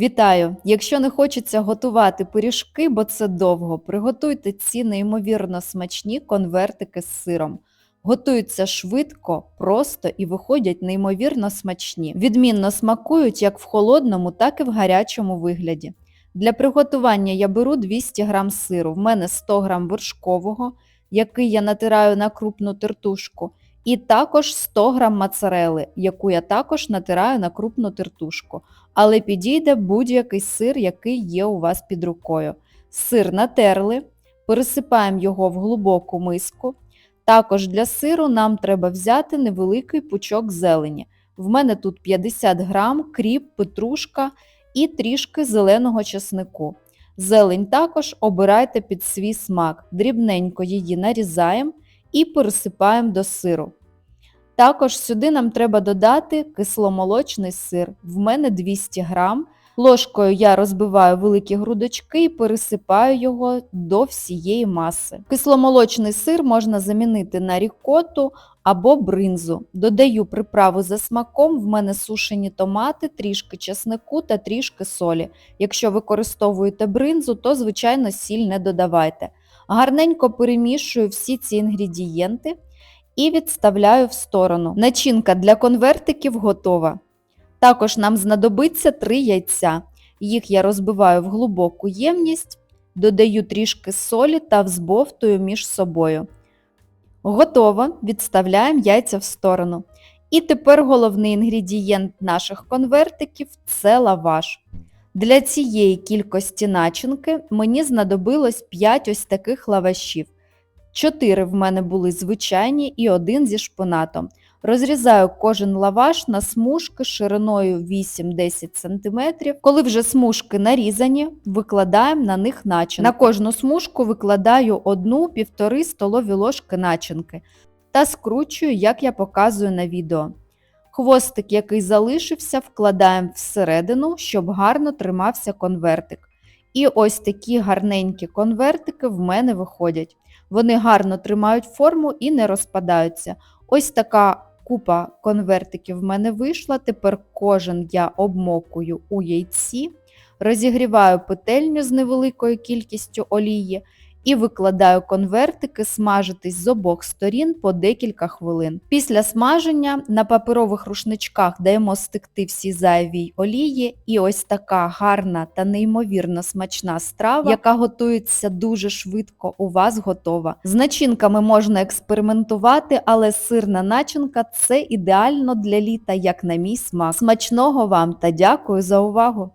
Вітаю! Якщо не хочеться готувати пиріжки, бо це довго, приготуйте ці неймовірно смачні конвертики з сиром. Готуються швидко, просто і виходять неймовірно смачні. Відмінно смакують як в холодному, так і в гарячому вигляді. Для приготування я беру 200 г сиру. В мене 100 г вершкового, який я натираю на крупну тертушку, і також 100 г моцарели, яку я також натираю на крупну тертушку але підійде будь-який сир, який є у вас під рукою. Сир натерли, пересипаємо його в глибоку миску. Також для сиру нам треба взяти невеликий пучок зелені. В мене тут 50 грам, кріп, петрушка і трішки зеленого чеснику. Зелень також обирайте під свій смак. Дрібненько її нарізаємо і пересипаємо до сиру. Також сюди нам треба додати кисломолочний сир. В мене 200 грам. Ложкою я розбиваю великі грудочки і пересипаю його до всієї маси. Кисломолочний сир можна замінити на рікоту або бринзу. Додаю приправу за смаком, в мене сушені томати, трішки чеснику та трішки солі. Якщо використовуєте бринзу, то звичайно сіль не додавайте. Гарненько перемішую всі ці інгредієнти і відставляю в сторону. Начинка для конвертиків готова. Також нам знадобиться 3 яйця. Їх я розбиваю в глибоку ємність, додаю трішки солі та взбовтую між собою. Готово, відставляємо яйця в сторону. І тепер головний інгредієнт наших конвертиків це лаваш. Для цієї кількості начинки мені знадобилось 5 ось таких лавашів. Чотири в мене були звичайні і один зі шпинатом. Розрізаю кожен лаваш на смужки шириною 8-10 см. Коли вже смужки нарізані, викладаємо на них начинку. На кожну смужку викладаю 1-1,5 столові ложки начинки та скручую, як я показую на відео. Хвостик, який залишився, вкладаємо всередину, щоб гарно тримався конвертик. І ось такі гарненькі конвертики в мене виходять. Вони гарно тримають форму і не розпадаються. Ось така купа конвертиків в мене вийшла. Тепер кожен я обмокую у яйці, розігріваю петельню з невеликою кількістю олії і викладаю конвертики смажитись з обох сторін по декілька хвилин. Після смаження на паперових рушничках даємо стекти всі зайві олії і ось така гарна та неймовірно смачна страва, яка готується дуже швидко, у вас готова. З начинками можна експериментувати, але сирна начинка це ідеально для літа, як на мій смак. Смачного вам та дякую за увагу!